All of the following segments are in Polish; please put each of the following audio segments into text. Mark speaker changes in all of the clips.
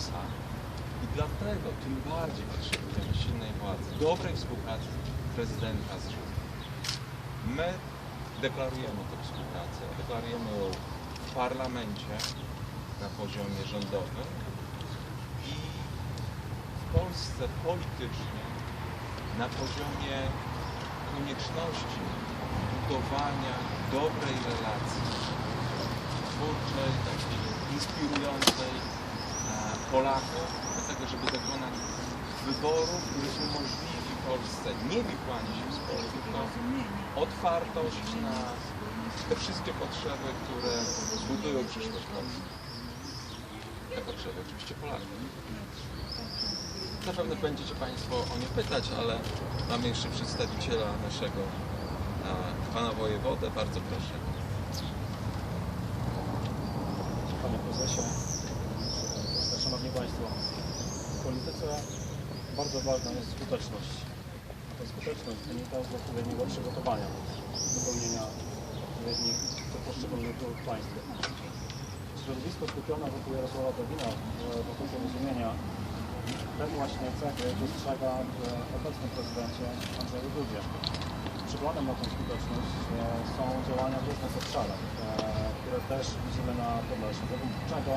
Speaker 1: I dlatego tym bardziej potrzebujemy silnej władzy, dobrej współpracy prezydenta z rządem. My deklarujemy tę współpracę, deklarujemy ją w parlamencie na poziomie rządowym i w Polsce politycznie na poziomie konieczności budowania dobrej relacji twórczej, takiej inspirującej Polaków do tego, żeby dokonać wyboru, który umożliwi Polsce nie wikłanie się w spory, tylko otwartość na te wszystkie potrzeby, które budują przyszłość Polski. Te potrzeby oczywiście Polaków. Zapewne będziecie Państwo o nie pytać, ale mamy jeszcze przedstawiciela naszego, e, pana wojewodę. Bardzo proszę.
Speaker 2: Panie Prezesie, Państwo, w polityce bardzo ważna jest skuteczność. Ta skuteczność wynika z odpowiedniego przygotowania do pełnienia odpowiednich poszczególnych ról w państwie. Środowisko skupione wokół Jarosława Gowina, e, wokół porozumienia, te właśnie cechy dostrzega w obecnym prezydencie Andrzeju Dudzie. Przykładem na tę skuteczność e, są działania w różnych obszarach, e, które też widzimy na Podlasiu. Według czego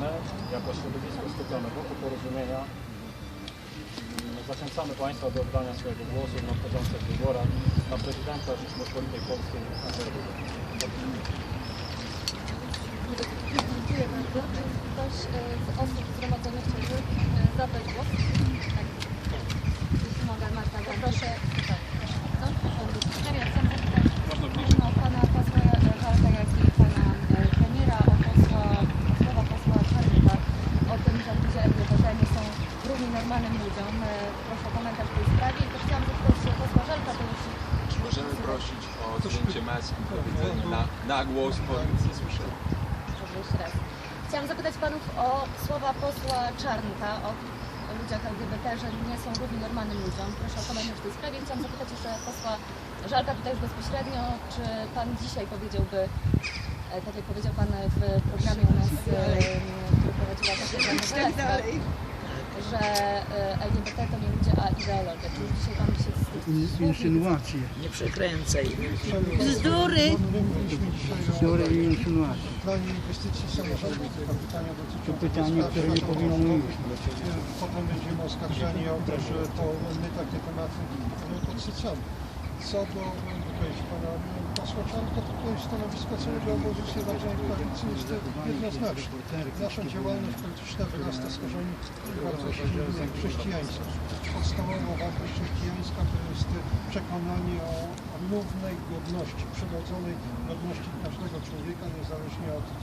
Speaker 2: my, jako środowisko skupione wokół porozumienia, mm, zachęcamy Państwa do oddania swojego głosu w nadchodzących wyborach na prezydenta Rzeczypospolitej Polskiej Andrzeja.
Speaker 3: Dziękuję bardzo. Czy ktoś e, z osób zgromadzonych chciałby e, zabrać głos? Tak. Jeśli mogę, Marta, proszę. Tak, proszę bardzo. Pan Wójcik. Ja chcę zapytać no, pana posła Walka Jacki i pana e, premiera o posła, słowa posła Czarnika o tym, że ludzie LGBT nie są równi normalnym ludziom. E, Proszę o komentarz w tej sprawie. I to chciałam zapytać się posła Żelka, to jeśli
Speaker 1: Czy możemy prosić o zdjęcie maski, powiedzenie na, na głos, bo nic nie słyszę.
Speaker 3: Może jeszcze raz. Chciałam zapytać panów o słowa posła Czarnka o ludziach LGBT, że nie są równi normalnym ludziom. Proszę o komentarz w tej sprawie. Chciałam zapytać jeszcze posła Żalka tutaj już bezpośrednio, czy pan dzisiaj powiedziałby, e, tak jak powiedział pan w programie u nas, e, który prowadziła Katarzyna Nowelewska, że e, LGBT to nie ludzie, a ideologia. Czy już dzisiaj pan się z nie
Speaker 4: Insynuacje.
Speaker 5: Nie przekręcaj.
Speaker 6: Bzdury.
Speaker 4: Bzdury i insynuacje.
Speaker 7: W planie inwestycji samorządowych to
Speaker 4: pytanie, które nie powinno iść.
Speaker 7: Potem będziemy oskarżeni o to, że to my takie tematy no, podsycamy. Co do wypowiedzi pana posła to tutaj stanowisko całego obozu Zjednoczonej Prawicy jest jednoznaczne. Nasza działalność polityczna wyrasta z korzeni silnych chrześcijańskich. Podstawową wartość chrześcijańska to jest przekonanie o równej godności, przyrodzonej godności każdego człowieka, niezależnie od e,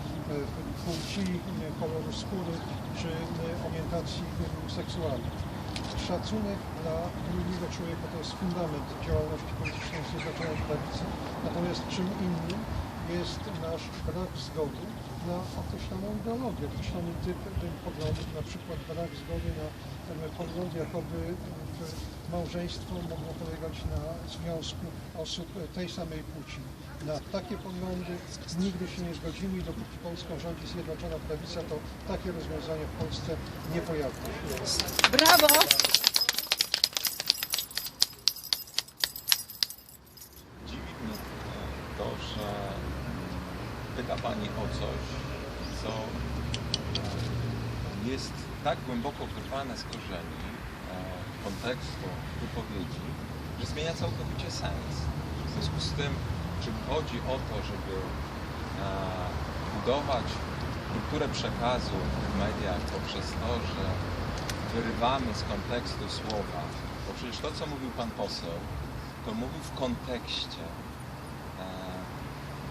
Speaker 7: płci, e, koloru skóry czy e, orientacji seksualnej. Szacunek dla drugiego człowieka to jest fundament działalności politycznej Zjednoczonej Prawicy. Natomiast czym innym jest nasz brak zgody na określoną ideologię, określony typ e, poglądów, na przykład brak zgody na e, pogląd, jakoby małżeństwo mogło polegać na związku osób tej samej płci. Na takie poglądy nigdy się nie zgodzimy i dopóki Polską rządzi Zjednoczona Prawica, to takie rozwiązania w Polsce nie pojawią się.
Speaker 6: Brawo!
Speaker 1: Dziwi mnie to, że pyta Pani o coś, co e, jest tak głęboko wyrwane z korzeni kontekstu wypowiedzi, że zmienia całkowicie sens. W związku z tym, czy chodzi o to, żeby e, budować kulturę przekazu w mediach poprzez to, że wyrywamy z kontekstu słowa, bo przecież to, co mówił Pan poseł, to mówił w kontekście e,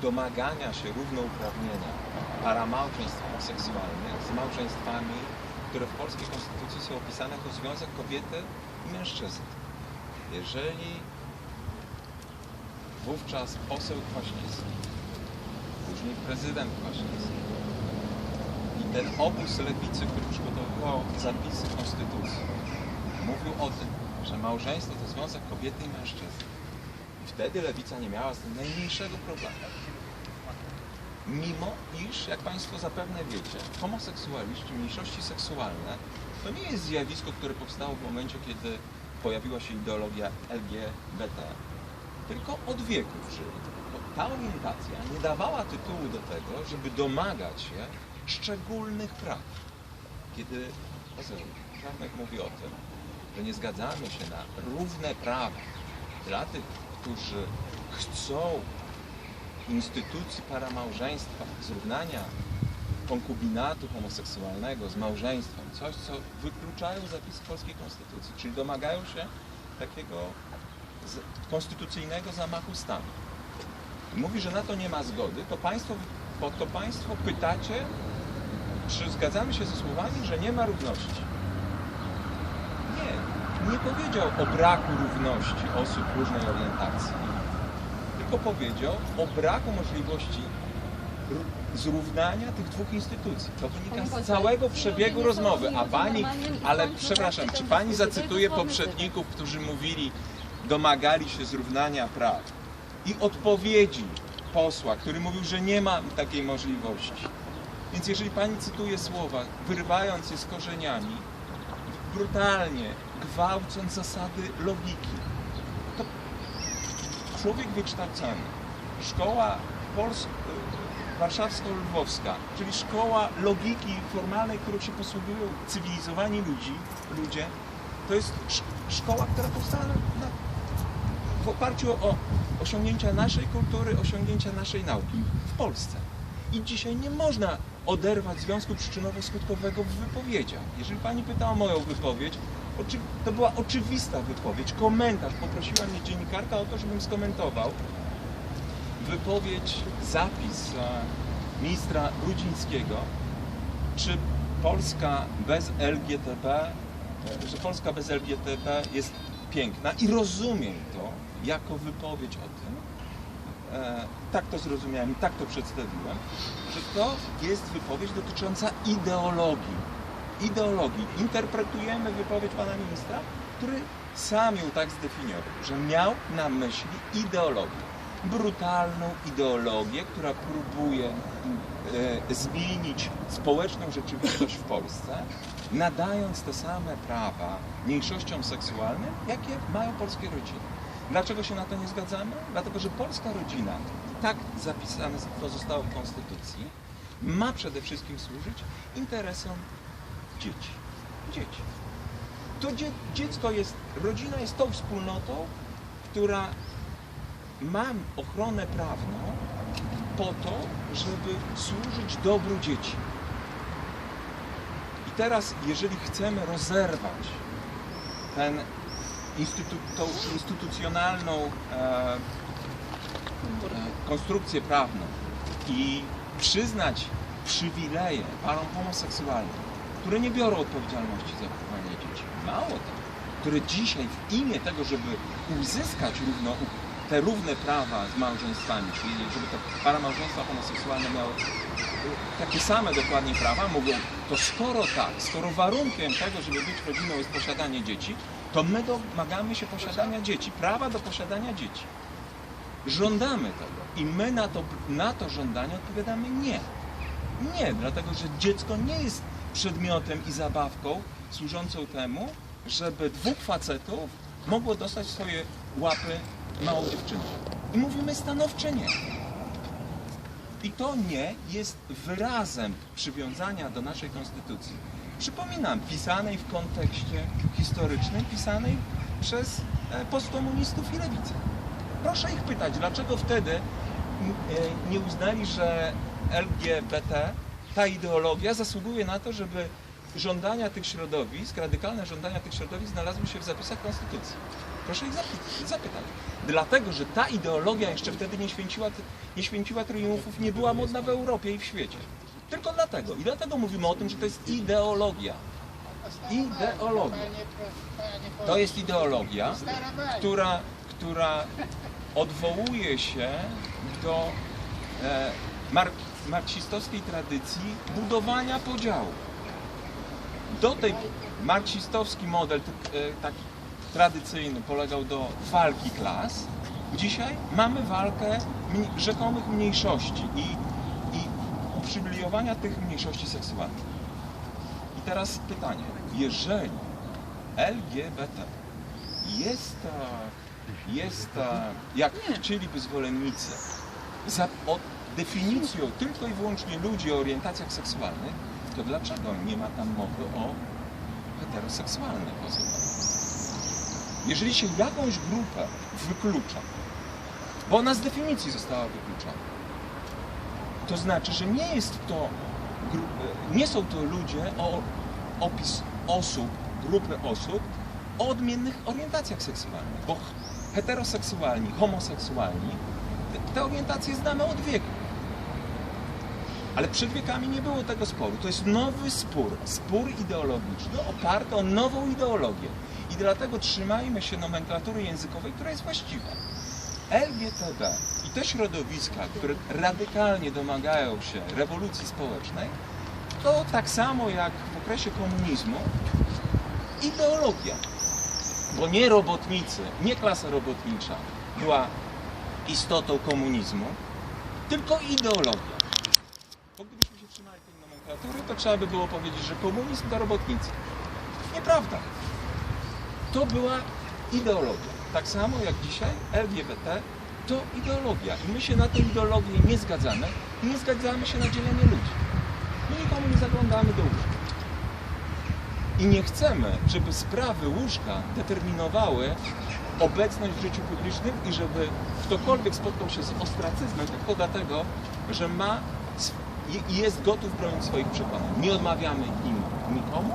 Speaker 1: domagania się równouprawnienia para małżeństw homoseksualnych z małżeństwami, które w polskiej konstytucji są opisane jako związek kobiety i mężczyzny. Jeżeli wówczas poseł Kwaśniewski, później prezydent Kwaśniewski i ten obóz lewicy, który przygotowywał zapisy konstytucji, mówił o tym, że małżeństwo to związek kobiety i mężczyzny, I wtedy lewica nie miała z tym najmniejszego problemu. Mimo iż, jak Państwo zapewne wiecie, homoseksualiści, mniejszości seksualne to nie jest zjawisko, które powstało w momencie, kiedy pojawiła się ideologia LGBT, tylko od wieków żyli. Ta orientacja nie dawała tytułu do tego, żeby domagać się szczególnych praw. Kiedy poseł Czarnek mówi o tym, że nie zgadzamy się na równe prawa dla tych, którzy chcą instytucji paramałżeństwa, zrównania konkubinatu homoseksualnego z małżeństwem, coś, co wykluczają zapisy polskiej konstytucji, czyli domagają się takiego konstytucyjnego zamachu stanu. Mówi, że na to nie ma zgody, to państwo, to państwo pytacie, czy zgadzamy się ze słowami, że nie ma równości. Nie, nie powiedział o braku równości osób różnej orientacji, tylko powiedział o braku możliwości ró- zrównania tych dwóch instytucji. To wynika z całego przebiegu rozmowy. A pani, ale przepraszam, czy pani zacytuje poprzedników, którzy mówili, domagali się zrównania praw i odpowiedzi posła, który mówił, że nie ma takiej możliwości. Więc jeżeli pani cytuje słowa, wyrywając je z korzeniami, brutalnie, gwałcąc zasady logiki, człowiek wykształcony, szkoła Pols- warszawsko-lwowska, czyli szkoła logiki formalnej, którą się posługują cywilizowani ludzi, ludzie, to jest sz- szkoła, która powstała na, na, w oparciu o osiągnięcia naszej kultury, osiągnięcia naszej nauki w Polsce. I dzisiaj nie można oderwać związku przyczynowo-skutkowego w wypowiedziach. Jeżeli Pani pyta o moją wypowiedź, oczy- to była oczywista wypowiedź, komentarz. Poprosiła mnie dziennikarka o to, żebym skomentował wypowiedź, zapis e, ministra Brudzińskiego, czy Polska bez LGTB, e, że Polska bez LGTB jest piękna i rozumiem to jako wypowiedź o tym, e, tak to zrozumiałem i tak to przedstawiłem, że to jest wypowiedź dotycząca ideologii. Ideologii. Interpretujemy wypowiedź pana ministra, który sam ją tak zdefiniował, że miał na myśli ideologię. Brutalną ideologię, która próbuje e, zmienić społeczną rzeczywistość w Polsce, nadając te same prawa mniejszościom seksualnym, jakie mają polskie rodziny. Dlaczego się na to nie zgadzamy? Dlatego, że polska rodzina, tak zapisane to zostało w Konstytucji, ma przede wszystkim służyć interesom dzieci. Dzieci. To dzie dziecko jest, rodzina jest tą wspólnotą, która ma ochronę prawną po to, żeby służyć dobru dzieci. I teraz, jeżeli chcemy rozerwać ten instytu tą instytucjonalną e, e, konstrukcję prawną i przyznać przywileje parom homoseksualnym, które nie biorą odpowiedzialności za wychowanie dzieci. Mało tego, które dzisiaj w imię tego, żeby uzyskać równo, te równe prawa z małżeństwami, czyli żeby te para małżeństwa homoseksualne miały y, takie same dokładnie prawa, mówią, to skoro tak, skoro warunkiem tego, żeby być rodziną jest posiadanie dzieci, to my domagamy się posiadania dzieci, prawa do posiadania dzieci. Żądamy tego i my na to, na to żądanie odpowiadamy nie. Nie, dlatego że dziecko nie jest przedmiotem i zabawką służącą temu, żeby dwóch facetów mogło dostać swoje łapy małą dziewczynę. I mówimy stanowcze nie. I to nie jest wyrazem przywiązania do naszej konstytucji. Przypominam, pisanej w kontekście historycznym, pisanej przez e, postkomunistów i lewicę. Proszę ich pytać, dlaczego wtedy e, nie uznali, że LGBT, ta ideologia zasługuje na to, żeby żądania tych środowisk, radykalne żądania tych środowisk znalazły się w zapisach Konstytucji. Proszę ich zapy- zapytać. Dlatego, że ta ideologia jeszcze wtedy nie święciła, nie święciła triumfów, nie była modna w Europie i w świecie. Tylko dlatego. I dlatego mówimy o tym, że to jest ideologia. Ideologia. To jest ideologia, która, która odwołuje się do e, mar marksistowskiej tradycji budowania podziału. Do tej marksistowski model e, taki tradycyjny polegał do walki klas, Dzisiaj mamy walkę rzekomych mniejszości i, i uprzywilejowania tych mniejszości seksualnych. I teraz pytanie, jeżeli LGBT jest, e, jest e, jak chcieliby zwolennicy, za od definicją tylko i wyłącznie ludzi o orientacjach seksualnych, to dlaczego nie ma tam mowy o heteroseksualnych osobach? Jeżeli się jakąś grupę wyklucza, bo ona z definicji została wykluczona, to znaczy, że nie jest to, nie są to ludzie o opis osób, grupy osób o odmiennych orientacjach seksualnych, bo heteroseksualni, homoseksualni, te orientacje znamy od wieku. Ale przed wiekami nie było tego sporu. To jest nowy spór, spór ideologiczny oparty o nową ideologię. I dlatego trzymajmy się nomenklatury językowej, która jest właściwa. LGTB i te środowiska, które radykalnie domagają się rewolucji społecznej, to tak samo jak w okresie komunizmu ideologia. Bo nie robotnicy, nie klasa robotnicza była istotą komunizmu, tylko ideologia. Bo gdybyśmy się trzymali tej nomenklatury, to trzeba by było powiedzieć, że komunizm to robotnicy. Nieprawda. To była ideologia. Tak samo jak dzisiaj LGBT to ideologia. I my się na tę ideologię nie zgadzamy i nie zgadzamy się na dzielenie ludzi. My nikomu nie zaglądamy do łóżka. I nie chcemy, żeby sprawy łóżka determinowały obecność w życiu publicznym i żeby ktokolwiek spotkał się z ostracyzmem tylko dlatego, że ma i- jest gotów bronić swoich przekonań. Nie odmawiamy im nikomu,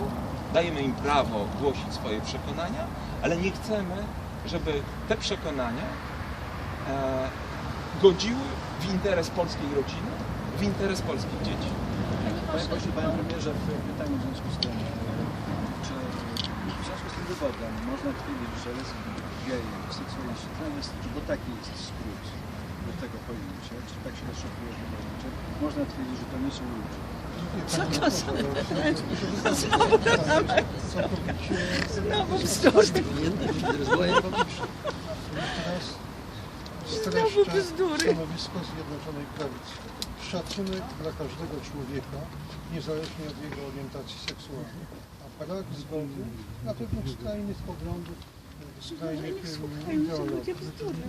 Speaker 1: dajemy im prawo głosić swoje przekonania, ale nie chcemy, żeby te przekonania e, godziły w interes polskiej rodziny, w interes polskich dzieci.
Speaker 5: Panie pośle, panie premierze, w pytaniu w związku z tym, e, czy w związku z tym wywodem można twierdzić, że jest gej, seksualiści, transwestyci, czy bo taki jest skrót do tego pojęcia, czy tak się rozszafuje wywodem, czy można twierdzić, że to nie są ludzie?
Speaker 7: Co to za Znowu Teraz streszczę stanowisko Zjednoczonej Prawicy. Szacunek dla każdego człowieka, niezależnie od jego orientacji seksualnej, a brak zgody na pewnych skrajnych poglądów, skrajnych em, ideologii.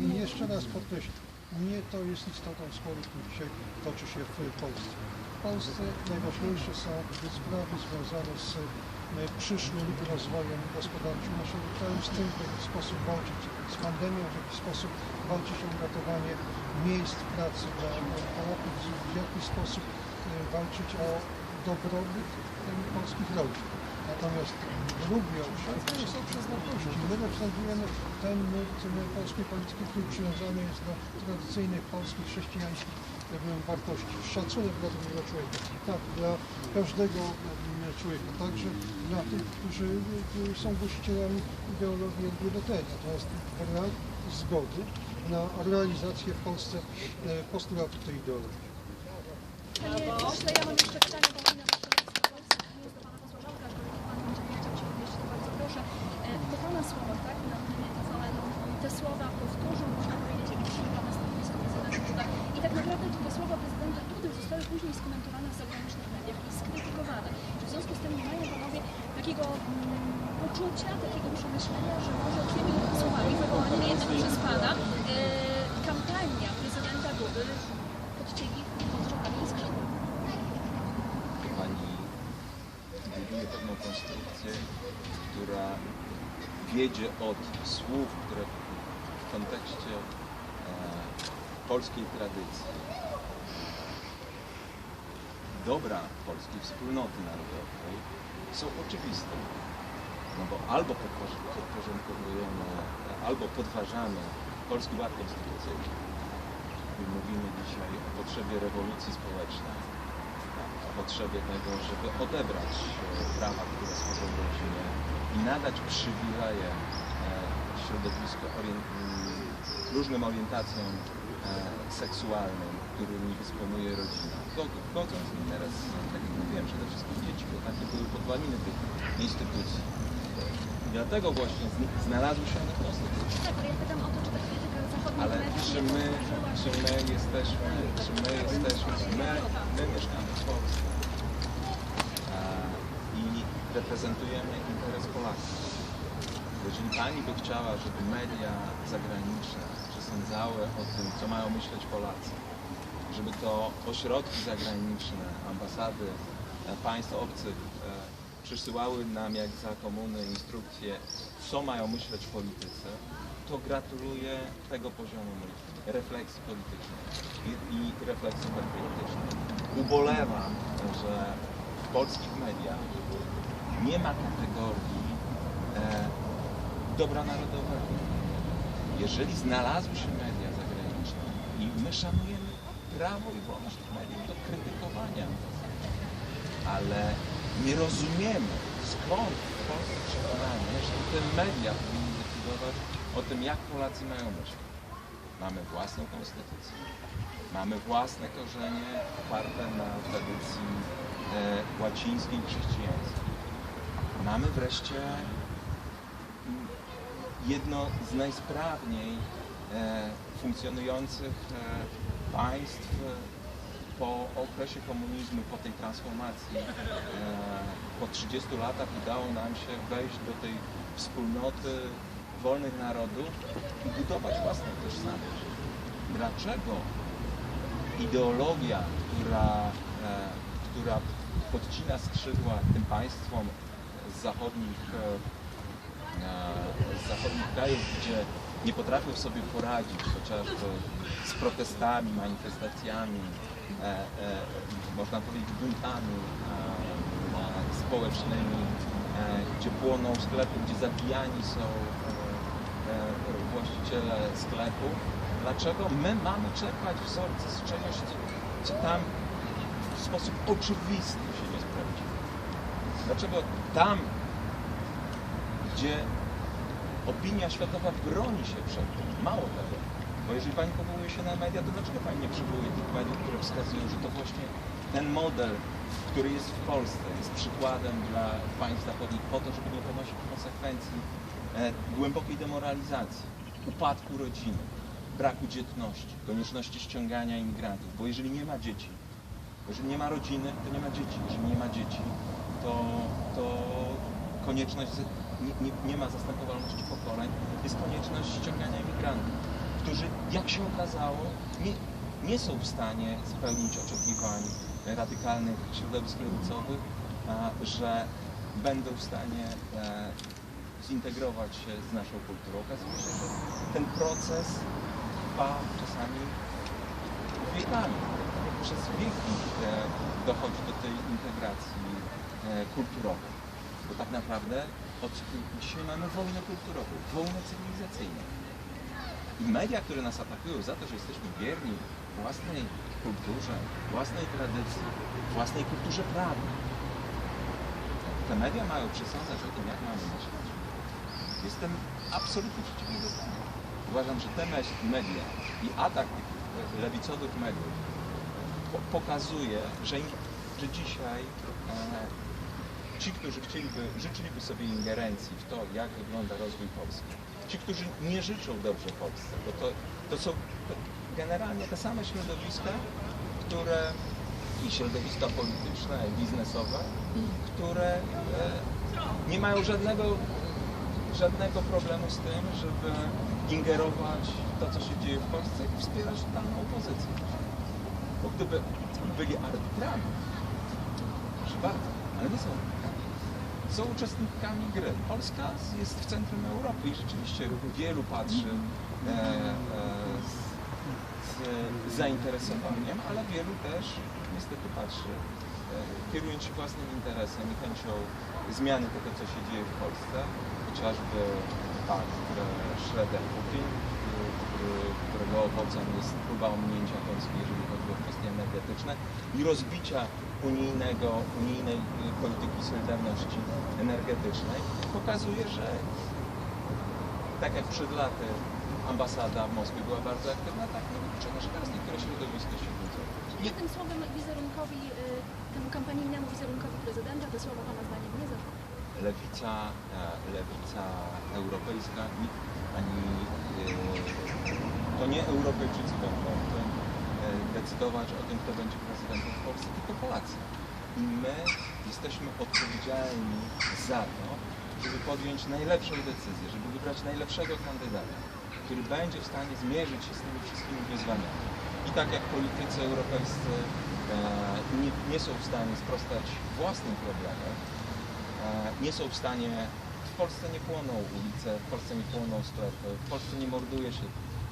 Speaker 7: I jeszcze raz podkreślę, nie to jest istotą sporu, który dzisiaj toczy się w Polsce. W Polsce najważniejsze są sprawy związane z e, przyszłym rozwojem gospodarczym naszego kraju, z tym, w jaki sposób walczyć z pandemią, w jaki sposób walczyć o uratowanie miejsc pracy dla Polaków, w jaki sposób e, walczyć o dobrobyt e, polskich rodzin. Natomiast to jest obszar wartości. My reprezentujemy ten nurt polskiej polityki, który przywiązany jest do tradycyjnych polskich, chrześcijańskich wartości. Szacunek dla drugiego człowieka. Tak, dla każdego e, człowieka, także dla tych, którzy e, są głosicielami ideologii LGBT. Natomiast brak zgody na realizację w Polsce e, postulatów tej ideologii.
Speaker 6: Panie pośle, ja mam jeszcze pytanie, powinna być nie jest do pana posła Żalka, aczkolwiek pan będzie nie chciał się odnieść, to bardzo proszę. To pana słowa, tak, na antenie TVN, te słowa powtórzył, można powiedzieć, jak przyjechał na stanowisko prezydenta. I tak naprawdę te słowa prezydenta Dudy zostały później skomentowane w zagranicznych mediach i skrytykowane. Czy w związku z tym nie mają panowie takiego mm, poczucia, takiego przemyślenia, że może tymi słowami wywołanymi jednak przez pana e, kampania prezydenta Dudy podcięgi pod żołami i skrzydła?
Speaker 1: Pani buduje pewną konstrukcję, która wiedzie od słów, które w kontekście e, polskiej tradycji, dobra polskiej wspólnoty narodowej są oczywiste. No bo albo podporz- podporządkowujemy, albo podważamy Polski Ład Konstytucyjny, i mówimy dzisiaj o potrzebie rewolucji społecznej, o potrzebie tego, żeby odebrać prawa, które służą rodzinie i nadać przywileje e, środowisko orien- m, różnym orientacjom e, seksualnym, którymi dysponuje rodzina, godząc w interes, tak jak mówiłem, przede wszystkim dzieci, bo takie były podwaliny tych instytucji. I dlatego właśnie znalazły się one w Konstytucji.
Speaker 6: Tak, ale ja pytam o to, czy ta krytyka zachodnich
Speaker 1: Ale- czy my, czy my jesteśmy, czy my jesteśmy, my, my mieszkamy w Polsce e, i reprezentujemy interes Polaków. Jeżeli Pani by chciała, żeby media zagraniczne przesądzały o tym, co mają myśleć Polacy, żeby to ośrodki zagraniczne, ambasady e, państw obcych e, przysyłały nam jak za komuny instrukcje, co mają myśleć politycy, to gratuluję tego poziomu refleksji politycznej i, i refleksji patriotycznej. Ubolewam, że w polskich mediach nie ma kategorii e, dobra narodowego. Jeżeli znalazły się media zagraniczne i my szanujemy prawo i wolność mediów do krytykowania, ale nie rozumiemy skąd w Polsce przekonanie, że te media powinny decydować o tym, jak Polacy mają myśleć. Mamy własną konstytucję, mamy własne korzenie oparte na tradycji e, łacińskiej chrześcijańskiej. Mamy wreszcie jedno z najsprawniej e, funkcjonujących e, państw po okresie komunizmu, po tej transformacji, e, po 30 latach udało nam się wejść do tej wspólnoty wolnych narodów i budować własną tożsamość. Dlaczego ideologia, która, która podcina skrzydła tym państwom z zachodnich, e, e, z zachodnich krajów, gdzie nie potrafią sobie poradzić chociażby z protestami, manifestacjami, e, e, można powiedzieć buntami e, e, społecznymi, e, gdzie płoną sklepy, gdzie zabijani są e, e, właściciele sklepu. Dlaczego my mamy czerpać wzorce z czegoś, co, tam w sposób oczywisty? Dlaczego tam, gdzie opinia światowa broni się przed tym, mało tego, bo jeżeli Pani powołuje się na media, to dlaczego Pani nie przywołuje tych mediów, które wskazują, że to właśnie ten model, który jest w Polsce, jest przykładem dla państw zachodnich po to, żeby nie ponosić konsekwencji e, głębokiej demoralizacji, upadku rodziny, braku dzietności, konieczności ściągania imigrantów, bo jeżeli nie ma dzieci, jeżeli nie ma rodziny, to nie ma dzieci. Jeżeli nie ma dzieci, to, to konieczność, nie, nie, nie ma zastępowalności pokoleń, jest konieczność ściągania imigrantów, którzy, jak się okazało, nie, nie są w stanie spełnić oczekiwań radykalnych środowisk lewicowych, że będą w stanie e, zintegrować się z naszą kulturą. Okazuje się, że ten proces trwa czasami wiekami. Przez wieki e, dochodzi do tej integracji e, kulturowej. Bo tak naprawdę dzisiaj mamy wojnę kulturową, wojnę cywilizacyjną. I media, które nas atakują za to, że jesteśmy wierni własnej kulturze, własnej tradycji, własnej kulturze prawnej, te media mają przesądzać o tym, jak mamy myśleć. Jestem absolutnie przeciwnego zdania. Uważam, że te media i atak tych e, lewicowych mediów po- pokazuje, że, że dzisiaj e, ci, którzy chcieliby, życzyliby sobie ingerencji w to, jak wygląda rozwój Polski, ci, którzy nie życzą dobrze Polsce, bo to, to są generalnie te same środowiska, które i środowiska polityczne, biznesowe, które e, nie mają żadnego, żadnego problemu z tym, żeby ingerować w to, co się dzieje w Polsce i wspierać daną opozycję. Bo gdyby byli arbitrami, proszę bardzo, ale nie są są uczestnikami gry. Polska jest w centrum Europy i rzeczywiście wielu patrzy e, e, z, z zainteresowaniem, ale wielu też niestety patrzy, e, kierując się własnym interesem i chęcią zmiany tego, co się dzieje w Polsce, chociażby pan Schroeder Putin, którego owocem jest próba ominięcia Polski, jeżeli chodzi o kwestie energetyczne i rozbicia unijnego, unijnej y, polityki solidarności energetycznej, pokazuje, że tak jak przed laty ambasada w Moskwie była bardzo aktywna, tak nie wykluczone, że teraz niektóre środowiska się budzą.
Speaker 6: Jednym słowem wizerunkowi, y, temu kampanijnemu wizerunkowi prezydenta te słowa Pana.
Speaker 1: Lewica, e, lewica europejska, ni- ani e, to nie Europejczycy będą e, decydować o tym, kto będzie prezydentem w Polsce, tylko Polacy. I my jesteśmy odpowiedzialni za to, żeby podjąć najlepszą decyzję, żeby wybrać najlepszego kandydata, który będzie w stanie zmierzyć się z tymi wszystkimi wyzwaniami. I tak jak politycy europejscy nie, nie są w stanie sprostać własnym problemom, nie są w stanie, w Polsce nie płoną ulice, w Polsce nie płoną sklepy, w Polsce nie morduje się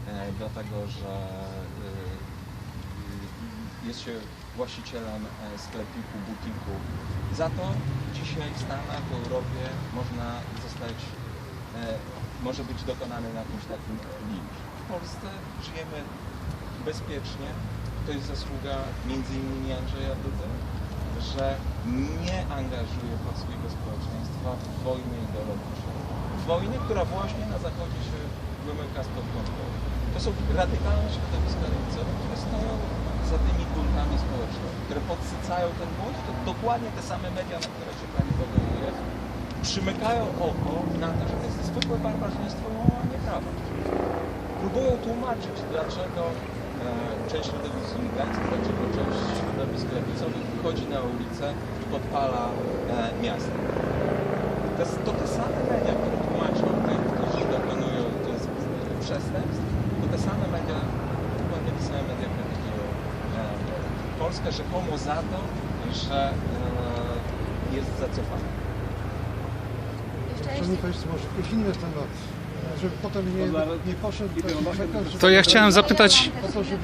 Speaker 1: e, dlatego, że e, jest się właścicielem e, sklepiku, butiku. Za to dzisiaj w Stanach, w Europie można zostać, e, może być dokonany na jakimś takim lincz. W Polsce żyjemy bezpiecznie. To jest zasługa między innymi Andrzeja Dudy, że nie angażuje polskiego społeczeństwa w wojnę ideologiczną. Wojnę, która właśnie na Zachodzie się wymyka spod kontroli. To są radykalne środowiska lewicowe, które stoją za tymi buntami społecznymi, które podsycają ten bunt, to dokładnie te same media, na które się pani powołuje, przymykają oko na to, że to jest zwykłe barbarzyństwo i łamanie prawa. Próbują tłumaczyć, dlaczego część środowisk imigranckich, dlaczego część środowisk lewicowych wychodzi na ulicę i podpala e, miasto. To, to te same media, które tłumaczą tych, którzy dokonują tych przestępstw, to te same media, dokładnie te same media krytykują e, Polskę rzekomo za to, że e, jest zacofana.
Speaker 7: Szanowni Państwo, może jakiś inny temat, żeby potem nie, nie poszedł
Speaker 8: To ja chciałem zapytać,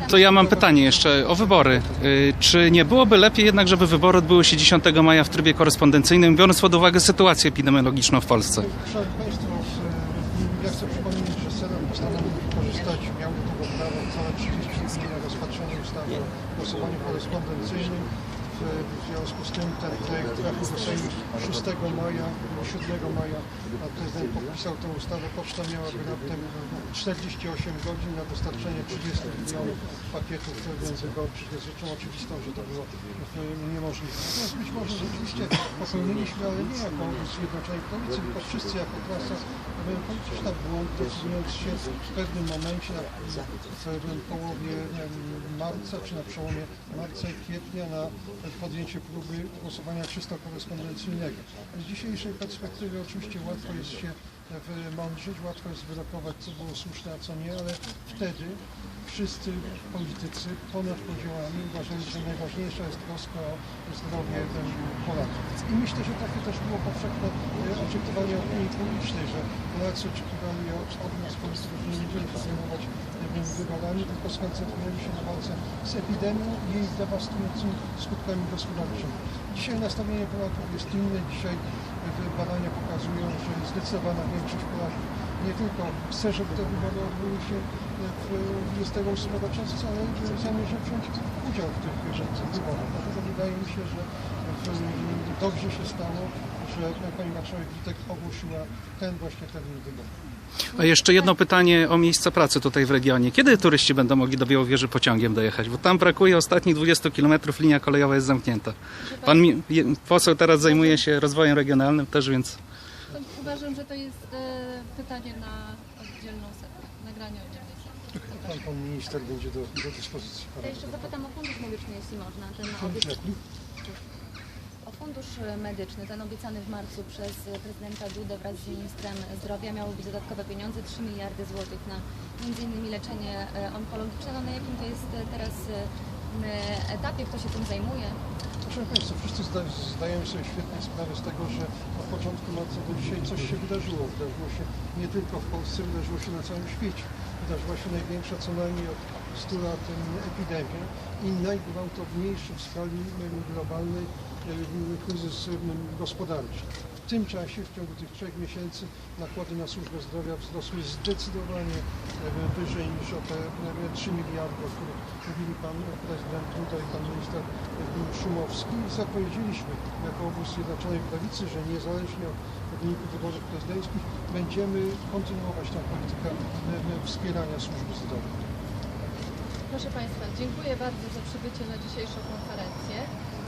Speaker 7: to,
Speaker 8: ja mam pytanie jeszcze o wybory. Y, Czy nie byłoby lepiej jednak, żeby wybory odbyły się 10 maja w trybie korespondencyjnym, biorąc pod uwagę sytuację epidemiologiczną w Polsce?
Speaker 7: Szanowni Państwo, e, ja chcę przypomnieć, że Senat postanowił wykorzystać, miał do tego prawo całe 30 dni na rozpatrzenie ustawy o głosowaniu korespondencyjnym. W- związku z tym ten projekt trafił do Sejmu 6 maja, 7 maja, a prezydent podpisał tę ustawę. Poczta miałaby raptem 48 godzin na dostarczenie 30 milionów pakietów wyborczych. Jest rzeczą oczywistą, że to było e, niemożliwe. Natomiast być może rzeczywiście popełniliśmy, ale nie jako Zjednoczonej Prawicy, tylko wszyscy jako klasa polityczna błąd, decydując się w pewnym momencie na, w połowie marca, czy na przełomie marca i kwietnia na podjęcie próby głosowania czysto korespondencyjnego. Z dzisiejszej perspektywy oczywiście łatwo jest się wymądrzyć, łatwo jest wyrokować, co było słuszne, a co nie, ale wtedy wszyscy politycy ponad podziałami uważali, że najważniejsza jest troska o zdrowie Polaków. I myślę, że takie też było powszechne e, oczekiwanie opinii publicznej, że Polacy oczekiwali od, nas polityków, że nie będziemy zajmować wyborami, tylko skoncentrujemy się na walce z epidemią i jej dewastującymi skutkami gospodarczymi. Dzisiaj nastawienie Polaków jest inne. Dzisiaj badania pokazują, że zdecydowana większość Polaków nie tylko chce, żeby te wybory odbyły się e, w 28 czerwca, ale zamierza wziąć udział w tych wyborach. Dlatego wydaje mi się, że dobrze się stało, że pani marszałek Witek ogłosiła ten właśnie termin wyborów.
Speaker 8: A jeszcze jedno pytanie o miejsca pracy tutaj w regionie. Kiedy turyści będą mogli do Białowieży pociągiem dojechać? Bo tam brakuje ostatnich 20 km, linia kolejowa jest zamknięta. Pan mi, poseł teraz zajmuje się rozwojem regionalnym też, więc
Speaker 3: uważam, że to jest e, pytanie na oddzielną sekcję, nagranie oddzielnej sekcji.
Speaker 7: Pan, pan minister będzie do, do dyspozycji.
Speaker 3: To jeszcze zapytam o fundusz medyczny, jeśli można. Ten
Speaker 7: fundusz
Speaker 3: medyczny, ten obiecany w marcu przez prezydenta Dudę wraz z ministrem zdrowia miały być dodatkowe pieniądze, 3 miliardy złotych na innymi leczenie e, onkologiczne. No na jakim to jest e, teraz e, etapie, kto się tym zajmuje?
Speaker 7: Proszę Państwa, wszyscy zda, zdajemy sobie świetnie sprawę z tego, że od początku marca do dzisiaj coś się wydarzyło. Wydarzyło się nie tylko w Polsce, wydarzyło się na całym świecie. Wydarzyła się największa co najmniej od 100 lat em, epidemia i najgwałtowniejszy w skali globalnej kryzys gospodarczy. W tym czasie, w ciągu tych trzech miesięcy, nakłady na służbę zdrowia wzrosły zdecydowanie em, wyżej niż o te em, 3 miliardy, o których mówili pan prezydent i pan minister em, Szumowski. I zapowiedzieliśmy jako obóz Zjednoczonej Prawicy, że niezależnie od wyniku wyborów prezydenckich będziemy kontynuować tę politykę wspierania służby zdrowia.
Speaker 3: Proszę Państwa, dziękuję bardzo za przybycie na dzisiejszą konferencję.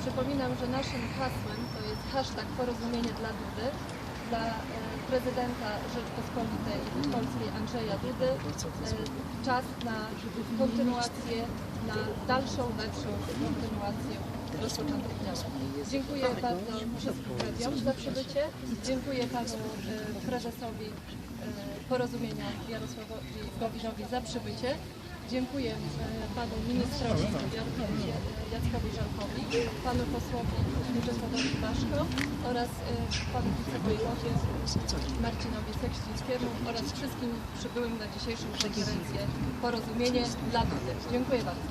Speaker 3: Przypominam, że naszym hasłem to jest hashtag porozumienie dla Dudy, dla e, prezydenta Rzeczpospolitej
Speaker 9: Polskiej Andrzeja Dudy e, czas na kontynuację, na dalszą, lepszą kontynuację rozpoczętych działań. Dziękuję bardzo wszystkim mediom za przybycie. Dziękuję panu e, prezesowi porozumienia Jarosławowi Gowinowi za przybycie. Dziękuję panu ministrowi Jarkowi, Jackowi Żalkowi, panu posłowi Mieczysławowi Baszko oraz e, panu wicewojewodzie Marcinowi Sekścińskiemu oraz wszystkim przybyłym na dzisiejszą konferencję Porozumienie dla Dudy. Dziękuję bardzo.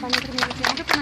Speaker 3: Panie premierze, czy ja mogę pana